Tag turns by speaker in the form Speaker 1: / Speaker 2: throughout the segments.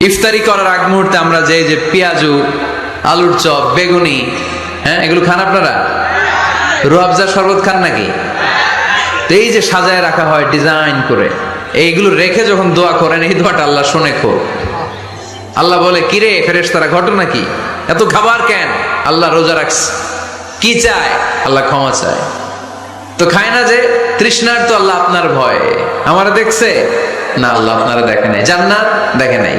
Speaker 1: ইফতারি করার আগ মুহূর্তে আমরা যে যে পেঁয়াজু, আলুর চপ, বেগুনি হ্যাঁ এগুলো খান আপনারা? রুয়াবজা শরবত খান নাকি? এই যে সাজায় রাখা হয় ডিজাইন করে, এইগুলো রেখে যখন দোয়া করেন, এই দোয়াটা আল্লাহ শুনে খো আল্লাহ বলে কিরে ফেরেস তারা ঘটনা কি এত খাবার কেন? আল্লাহ রোজা রাখস কি চায়? আল্লাহ ক্ষমা চায়। তো খায় না যে, তৃষ্ণার তো আল্লাহ আপনার ভয়। আমার দেখছে? না, আল্লাহ আপনারা দেখে নাই। জান্নাত দেখে নাই।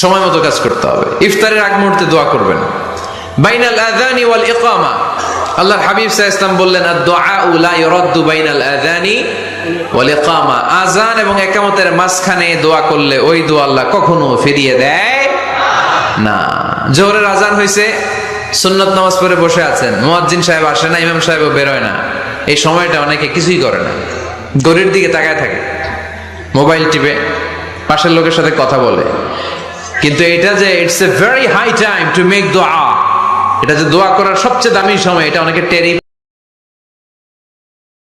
Speaker 1: সময় মতো কাজ করতে হবে। ইফতারের আগ মুহূর্তে দোয়া করবেন। বাইনাল আযানি ওয়াল ইকামা। আল্লাহর হাবিব আলাইহি ওয়াসাল্লাম বললেন বাইনাল আযানি ওয়াল ইকামা। আযান এবং ইকামতের মাঝখানে দোয়া করলে ওই দোয়া আল্লাহ কখনো ফিরিয়ে দেয় না। জোহরের আজান হয়েছে সুন্নত নামাজ পড়ে বসে আছেন। মুয়াজ্জিন সাহেব আসে না, ইমাম সাহেবও বেরোয় না। এই সময়টা অনেকে কিছুই করে না। গরির দিকে তাকায় থাকে। মোবাইল টিপে, পাশের লোকের সাথে কথা বলে। কিন্তু এটা যে it's a very high time to make দোয়া এটা যে দোয়া করার সবচেয়ে দামি সময়, এটা অনেকে টেরই